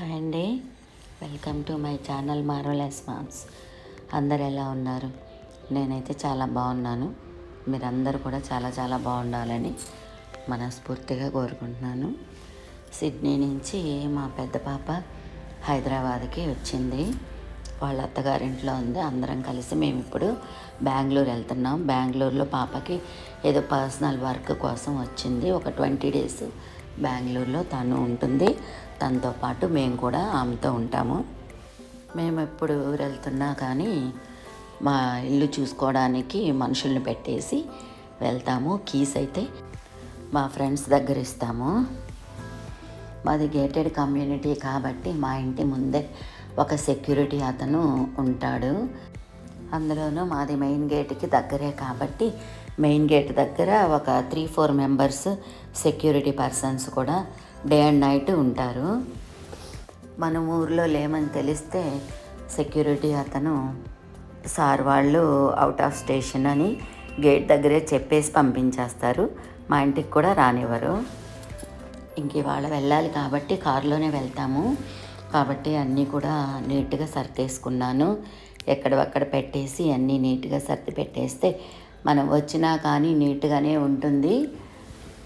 Hi అండి. Welcome to my channel మారోలెస్ moms అందరు ఎలా ఉన్నారు? నేనైతే చాలా బాగున్నాను. మీరందరూ కూడా చాలా చాలా బాగుండాలని మనస్ఫూర్తిగా కోరుకుంటున్నాను. సిడ్నీ నుంచి మా పెద్ద పాప హైదరాబాద్కి వచ్చింది. వాళ్ళ అత్తగారింట్లో ఉంది. అందరం కలిసి మేము ఇప్పుడు బెంగళూరు వెళ్తున్నాం. బెంగళూరులో పాపకి ఏదో పర్సనల్ వర్క్ కోసం వచ్చింది. ఒక ట్వంటీ డేస్ బెంగళూరులో తను ఉంటుంది. తనతో పాటు మేము కూడా ఆమెతో ఉంటాము. మేము ఎప్పుడు ఊరు వెళ్తున్నా కానీ మా ఇల్లు చూసుకోవడానికి మనుషుల్ని పెట్టేసి వెళ్తాము. కీస్ అయితే మా ఫ్రెండ్స్ దగ్గర ఇస్తాము. మాది గేటెడ్ కమ్యూనిటీ కాబట్టి మా ఇంటి ముందే ఒక సెక్యూరిటీ అతను ఉంటాడు. అందులోనూ మాది మెయిన్ గేట్కి దగ్గరే కాబట్టి మెయిన్ గేట్ దగ్గర ఒక three four members security persons కూడా డే అండ్ నైట్ ఉంటారు. మనం ఊర్లో లేమని తెలిస్తే సెక్యూరిటీ అతను సార్ వాళ్ళు అవుట్ ఆఫ్ స్టేషన్ అని గేట్ దగ్గరే చెప్పేసి పంపించేస్తారు. మా ఇంటికి కూడా రానివ్వరు. ఇంక ఇవాళ వెళ్ళాలి కాబట్టి కారులోనే వెళ్తాము. కాబట్టి అన్నీ కూడా నీట్గా సర్దేసుకున్నాను. ఎక్కడవక్కడ పెట్టేసి అన్నీ నీట్గా సర్ది పెట్టేస్తే మనం వచ్చినా కానీ నీట్గానే ఉంటుంది.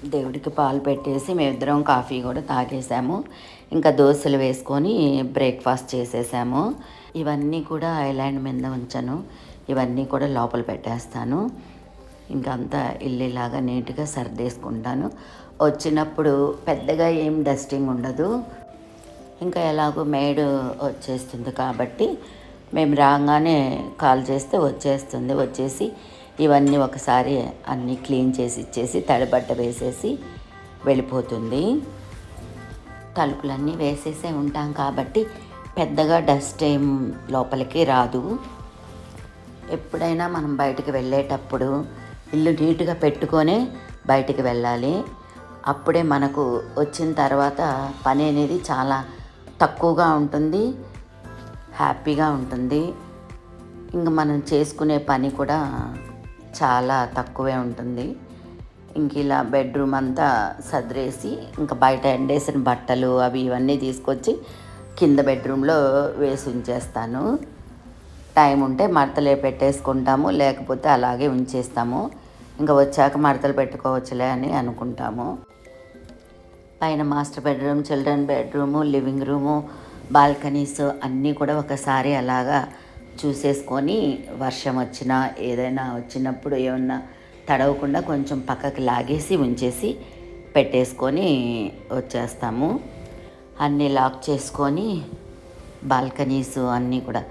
దేవుడికి పాలు పెట్టేసి మేమిద్దరం కాఫీ కూడా తాగేసాము. ఇంకా దోశలు వేసుకొని బ్రేక్ఫాస్ట్ చేసేసాము. ఇవన్నీ కూడా ఐలాండ్ మీద ఉంచాను. ఇవన్నీ కూడా లోపల పెట్టేస్తాను. ఇంకా అంతా ఇల్లులాగా నీట్గా సర్దేసుకుంటాను. వచ్చినప్పుడు పెద్దగా ఏం డస్టింగ్ ఉండదు. ఇంకా ఎలాగో మేడ్ వచ్చేస్తుంది కాబట్టి మేము రాగానే కాల్ చేస్తే వచ్చేస్తుంది. వచ్చేసి ఇవన్నీ ఒకసారి అన్నీ క్లీన్ చేసి ఇచ్చేసి తడిబట్ట వేసేసి వెళ్ళిపోతుంది. తలుపులన్నీ వేసేసే ఉంటాం కాబట్టి పెద్దగా డస్ట్ ఏం లోపలికి రాదు. ఎప్పుడైనా మనం బయటికి వెళ్ళేటప్పుడు ఇల్లు నీట్గా పెట్టుకొనే బయటికి వెళ్ళాలి. అప్పుడే మనకు వచ్చిన తర్వాత పని అనేది చాలా తక్కువగా ఉంటుంది హ్యాపీగా ఉంటుంది. ఇంక మనం చేసుకునే పని కూడా చాలా తక్కువే ఉంటుంది. ఇంక ఇలా బెడ్రూమ్ అంతా సదిరేసి ఇంకా బయట ఎండేసిన బట్టలు అవి ఇవన్నీ తీసుకొచ్చి కింద బెడ్రూమ్లో వేసి ఉంచేస్తాను. టైం ఉంటే మడతలే పెట్టేసుకుంటాము లేకపోతే అలాగే ఉంచేస్తాము. ఇంకా వచ్చాక మడతలు పెట్టుకోవచ్చులే అని అనుకుంటాము. పైన master bedroom children bedroom living room balconies అన్నీ కూడా ఒకసారి అలాగా చూసేసుకొని వర్షం వచ్చినా ఏదైనా వచ్చినప్పుడు ఏమన్నా తడవకుండా కొంచెం పక్కకి లాగేసి ఉంచేసి పెట్టేసుకొని వచ్చేస్తాము. అన్నీ లాక్ చేసుకొని బాల్కనీస్ అన్నీ కూడా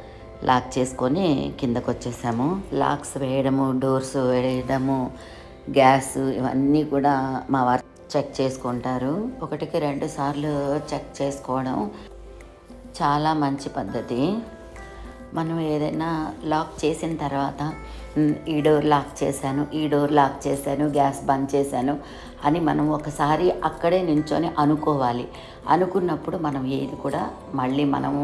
లాక్ చేసుకొని కిందకు వచ్చేసాము లాక్స్ వేయడము డోర్స్ వేయడము గ్యాస్ ఇవన్నీ కూడా మా వారు చెక్ చేసుకుంటారు. ఒకటికి రెండు సార్లు చెక్ చేసుకోవడం చాలా మంచి పద్ధతి. మనం ఏదైనా లాక్ చేసిన తర్వాత ఈ డోర్ లాక్ చేశాను ఈ డోర్ లాక్ చేశాను గ్యాస్ బంద్ చేశాను అని మనం ఒకసారి అక్కడే నించొని అనుకోవాలి. అనుకున్నప్పుడు మనం ఏది కూడా మళ్ళీ మనము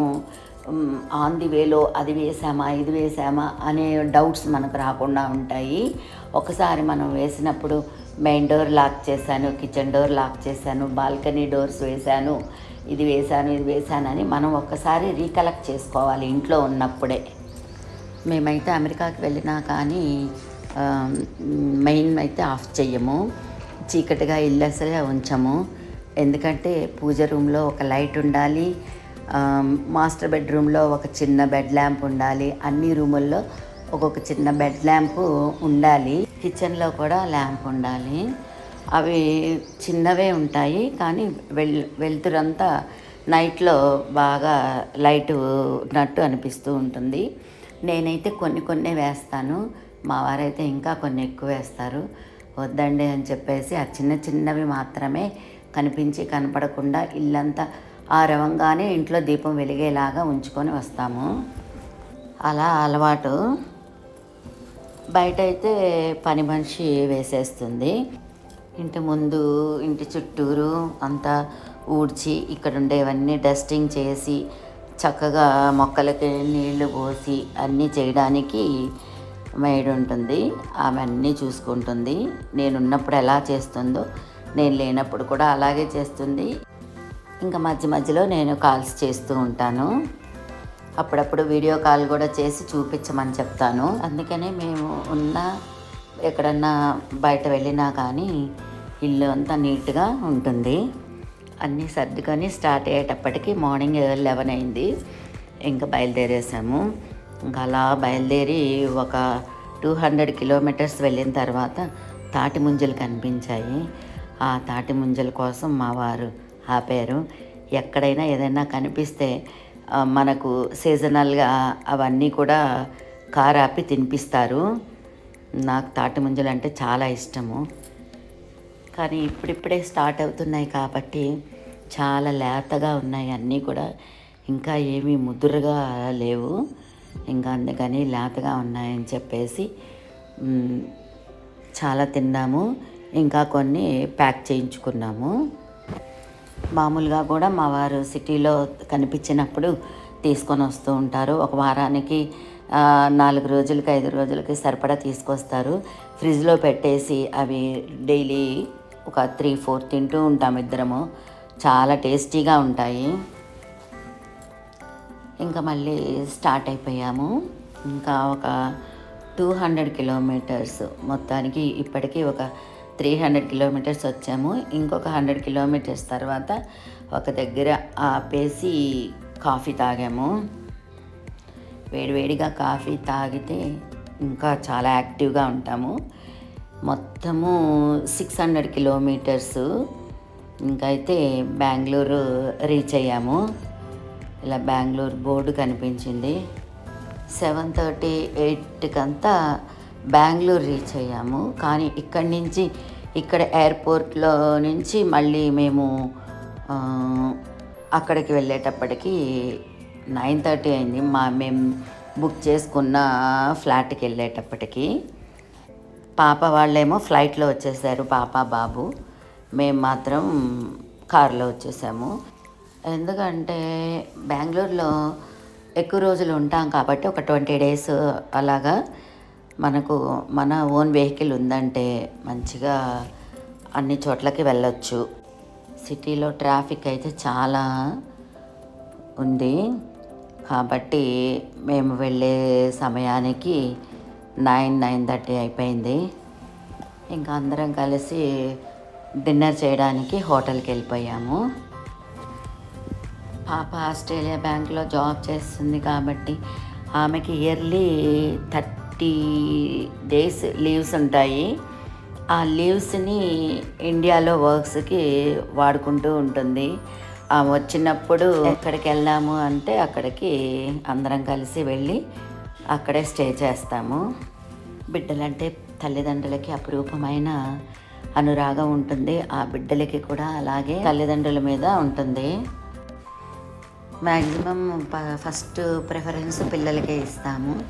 ఆన్ ది వేలో అది వేసామా ఇది వేసామా అనే డౌట్స్ మనకు రాకుండా ఉంటాయి. ఒకసారి మనం వేసినప్పుడు మెయిన్ డోర్ లాక్ చేశాను కిచెన్ డోర్ లాక్ చేశాను బాల్కనీ డోర్స్ వేశాను ఇది వేశాను ఇది వేశానని మనం ఒక్కసారి రీకలెక్ట్ చేసుకోవాలి ఇంట్లో ఉన్నప్పుడే. మేమైతే అమెరికాకి వెళ్ళినా కానీ మెయిన్ అయితే ఆఫ్ చెయ్యము. చీకటిగా ఇల్లు అసలే ఉంచము. ఎందుకంటే పూజ రూమ్లో ఒక లైట్ ఉండాలి మాస్టర్ బెడ్రూమ్లో ఒక చిన్న బెడ్ ల్యాంప్ ఉండాలి అన్ని రూముల్లో ఒక్కొక్క చిన్న బెడ్ ల్యాంప్ ఉండాలి. కిచెన్లో కూడా ల్యాంప్ ఉండాలి. అవి చిన్నవే ఉంటాయి కానీ వెల్ వెలుతురంతా నైట్లో బాగా లైట్ ఉన్నట్టు అనిపిస్తూ ఉంటుంది. నేనైతే కొన్ని కొన్ని వేస్తాను. మా వారైతే ఇంకా కొన్ని ఎక్కువ వేస్తారు. వద్దండి అని చెప్పేసి ఆ చిన్న చిన్నవి మాత్రమే కనిపించి కనపడకుండా ఇల్లంతా ఆరవంగానే ఇంట్లో దీపం వెలిగేలాగా ఉంచుకొని వస్తాము. అలా అలవాటు. బయట అయితే పని మనిషి వేసేస్తుంది. ఇంటి ముందు ఇంటి చుట్టూరు అంతా ఊడ్చి ఇక్కడ ఉండేవన్నీ డస్టింగ్ చేసి చక్కగా మొక్కలకి నీళ్ళు పోసి అన్నీ చేయడానికి మేడ్ ఉంటుంది ఆమె అన్నీ చూసుకుంటుంది. నేనున్నప్పుడు ఎలా చేస్తుందో నేను లేనప్పుడు కూడా అలాగే చేస్తుంది. ఇంకా మధ్య మధ్యలో నేను కాల్స్ చేస్తూ ఉంటాను. అప్పుడప్పుడు వీడియో కాల్ కూడా చేసి చూపించమని చెప్తాను. అందుకనే మేము ఉన్న ఎక్కడన్నా బయట వెళ్ళినా కానీ ఇల్లు అంతా నీట్గా ఉంటుంది. అన్నీ సర్దుకొని స్టార్ట్ అయ్యేటప్పటికి మార్నింగ్ లెవెన్ అయింది. ఇంకా బయలుదేరేసాము. ఇంకా అలా బయలుదేరి ఒక టూ హండ్రెడ్ కిలోమీటర్స్ వెళ్ళిన తర్వాత తాటి ముంజలు కనిపించాయి. ఆ తాటి ముంజల కోసం మా వారు ఆపారు. ఎక్కడైనా ఏదైనా కనిపిస్తే మనకు సీజనల్గా అవన్నీ కూడా కారు ఆపి తినిపిస్తారు. నాకు తాటి ముంజలు అంటే చాలా ఇష్టము. కానీ ఇప్పుడిప్పుడే స్టార్ట్ అవుతున్నాయి కాబట్టి చాలా లేతగా ఉన్నాయి. అన్నీ కూడా ఇంకా ఏమీ ముదురుగా లేవు. ఇంకా అందుకని లేతగా ఉన్నాయని చెప్పేసి చాలా తిన్నాము. ఇంకా కొన్ని ప్యాక్ చేయించుకున్నాము. మామూలుగా కూడా మా వారు సిటీలో కనిపించినప్పుడు తీసుకొని వస్తూ ఉంటారు. ఒక వారానికి నాలుగు రోజులకి ఐదు రోజులకి సరిపడా తీసుకొస్తారు. ఫ్రిడ్జ్లో పెట్టేసి అవి డైలీ ఒక త్రీ ఫోర్ తింటూ ఉంటాం ఇద్దరము. చాలా టేస్టీగా ఉంటాయి. ఇంకా మళ్ళీ స్టార్ట్ అయిపోయాము. ఇంకా ఒక టూ హండ్రెడ్ కిలోమీటర్స్ మొత్తానికి ఇప్పటికీ ఒక త్రీ హండ్రెడ్ కిలోమీటర్స్ వచ్చాము. ఇంకొక హండ్రెడ్ కిలోమీటర్స్ తర్వాత ఒక దగ్గర ఆపేసి కాఫీ తాగాము. వేడివేడిగా కాఫీ తాగితే ఇంకా చాలా యాక్టివ్గా ఉంటాము. మొత్తము సిక్స్ హండ్రెడ్ కిలోమీటర్స్ ఇంకైతే బెంగళూరు రీచ్ అయ్యాము. ఇలా బెంగళూరు బోర్డు కనిపించింది. సెవెన్ థర్టీ ఎయిట్కంతా బెంగళూరు రీచ్ అయ్యాము. కానీ ఇక్కడి నుంచి ఇక్కడ ఎయిర్పోర్ట్లో నుంచి మళ్ళీ మేము అక్కడికి వెళ్ళేటప్పటికి నైన్ థర్టీ అయింది. మా మేము బుక్ చేసుకున్న ఫ్లాట్కి వెళ్ళేటప్పటికి. పాప వాళ్ళేమో ఫ్లైట్లో వచ్చేసారు పాప బాబు. మేము మాత్రం కారులో వచ్చేసాము. ఎందుకంటే బెంగళూరులో ఎక్కువ రోజులు ఉంటాం కాబట్టి ఒక ట్వంటీ డేస్ అలాగా మనకు మన ఓన్ వెహికల్ ఉందంటే మంచిగా అన్ని చోట్లకి వెళ్ళొచ్చు. సిటీలో ట్రాఫిక్ అయితే చాలా ఉంది. కాబట్టి మేము వెళ్ళే సమయానికి నైన్ నైన్ థర్టీ అయిపోయింది. ఇంకా అందరం కలిసి డిన్నర్ చేయడానికి హోటల్కి వెళ్ళిపోయాము. పాప ఆస్ట్రేలియా బ్యాంక్లో జాబ్ చేస్తుంది కాబట్టి ఆమెకి ఇయర్లీ థర్టీ డేస్ లీవ్స్ ఉంటాయి. ఆ లీవ్స్ని ఇండియాలో వర్క్స్కి వాడుకుంటూ ఉంటుంది. ఆమె వచ్చినప్పుడు ఎక్కడికి వెళ్దాము అంటే అక్కడికి అందరం కలిసి వెళ్ళి అక్కడే స్టే చేస్తాము. బిడ్డలంటే తల్లిదండ్రులకి అపురూపమైన అనురాగం ఉంటుంది. ఆ బిడ్డలకి కూడా అలాగే తల్లిదండ్రుల మీద ఉంటుంది. మ్యాక్సిమం ఫస్ట్ ప్రిఫరెన్స్ పిల్లలకే ఇస్తాము.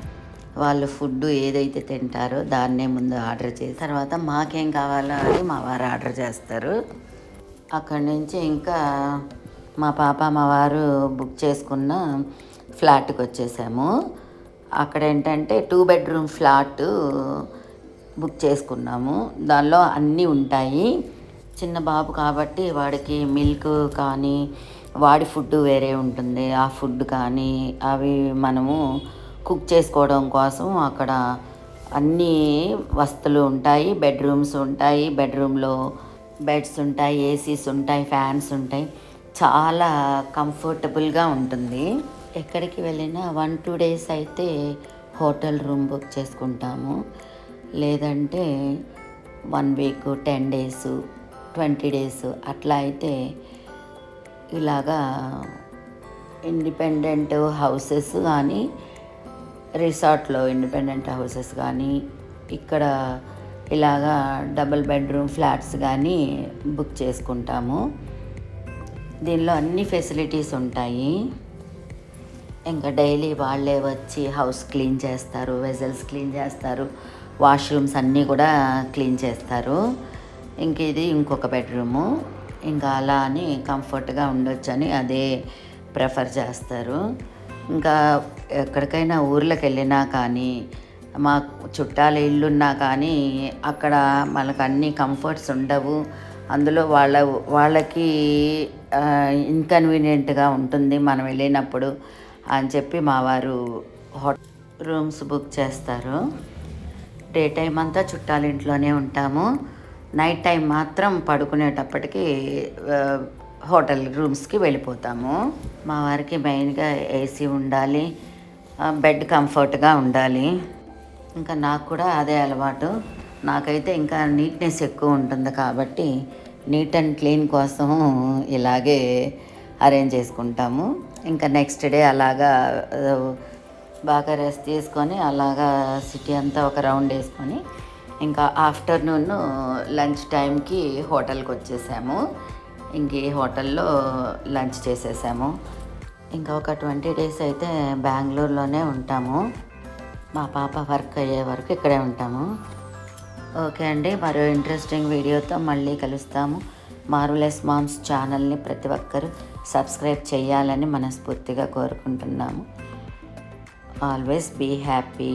వాళ్ళు ఫుడ్ ఏదైతే తింటారో దాన్నే ముందు ఆర్డర్ చేసి తర్వాత మాకేం కావాలో అని మా వారు ఆర్డర్ చేస్తారు. అక్కడి నుంచి ఇంకా మా పాప మా వారు బుక్ చేసుకున్న ఫ్లాట్కి వచ్చేసాము అక్కడ ఏంటంటే టూ బెడ్రూమ్ ఫ్లాట్ బుక్ చేసుకున్నాము. దానిలో అన్నీ ఉంటాయి. చిన్న బాబు కాబట్టి వాడికి మిల్క్ కానీ వాడి ఫుడ్ వేరే ఉంటుంది. ఆ ఫుడ్ కానీ అవి మనము కుక్ చేసుకోవడం కోసం అక్కడ అన్నీ వస్తువులు ఉంటాయి. బెడ్రూమ్స్ ఉంటాయి. బెడ్రూమ్లో బెడ్స్ ఉంటాయి. ఏసీస్ ఉంటాయి. ఫ్యాన్స్ ఉంటాయి. చాలా కంఫర్టబుల్గా ఉంటుంది. ఎక్కడికి వెళ్ళినా వన్ టూ డేస్ అయితే హోటల్ రూమ్ బుక్ చేసుకుంటాము. లేదంటే one week ten days twenty days అట్లా అయితే ఇలాగా ఇండిపెండెంట్ హౌసెస్ కానీ రిసార్ట్లో ఇండిపెండెంట్ హౌసెస్ కానీ ఇక్కడ ఇలాగా డబుల్ బెడ్రూమ్ ఫ్లాట్స్ కానీ బుక్ చేసుకుంటాము. దీనిలో అన్ని ఫెసిలిటీస్ ఉంటాయి. ఇంకా డైలీ వాళ్ళే వచ్చి హౌస్ క్లీన్ చేస్తారు వెజల్స్ క్లీన్ చేస్తారు వాష్రూమ్స్ అన్నీ కూడా క్లీన్ చేస్తారు. ఇంక ఇది ఇంకొక బెడ్రూము. ఇంకా అలా అని కంఫర్ట్గా ఉండొచ్చని అదే ప్రిఫర్ చేస్తారు. ఇంకా ఎక్కడికైనా ఊర్లకు వెళ్ళినా కానీ మా చుట్టాల ఇల్లున్నా కానీ అక్కడ మనకు అన్ని కంఫర్ట్స్ ఉండవు. అందులో వాళ్ళ వాళ్ళకి ఇన్కన్వీనియంట్గా ఉంటుంది. మనం వెళ్ళినప్పుడు అని చెప్పి మా వారు హోట రూమ్స్ బుక్ చేస్తారు. డే టైం అంతా చుట్టాల ఇంట్లోనే ఉంటాము. నైట్ టైం మాత్రం పడుకునేటప్పటికి హోటల్ రూమ్స్కి వెళ్ళిపోతాము. మా వారికి మెయిన్గా ఏసీ ఉండాలి బెడ్ కంఫర్ట్గా ఉండాలి. ఇంకా నాకు కూడా అదే అలవాటు. నాకైతే ఇంకా నీట్నెస్ ఎక్కువ ఉంటుంది కాబట్టి నీట్ అండ్ క్లీన్ కోసం ఇలాగే అరేంజ్ చేసుకుంటాము. ఇంకా నెక్స్ట్ డే అలాగా బాగా రెస్ట్ తీసుకొని అలాగా సిటీ అంతా ఒక రౌండ్ వేసుకొని ఇంకా ఆఫ్టర్నూన్ లంచ్ టైంకి హోటల్కి వచ్చేసాము. ఇంక ఈ హోటల్లో లంచ్ చేసేసాము. ఇంకా ఒక ట్వంటీ డేస్ అయితే బెంగళూరులోనే ఉంటాము. మా పాప వర్క్ అయ్యే వరకు ఇక్కడే ఉంటాము. ఓకే అండి మరో ఇంట్రెస్టింగ్ వీడియోతో మళ్ళీ కలుస్తాము. మార్వలెస్ మామ్స్ ఛానల్ని ప్రతి ఒక్కరూ సబ్స్క్రైబ్ చేయాలని మనస్ఫూర్తిగా కోరుకుంటున్నాము. Always be happy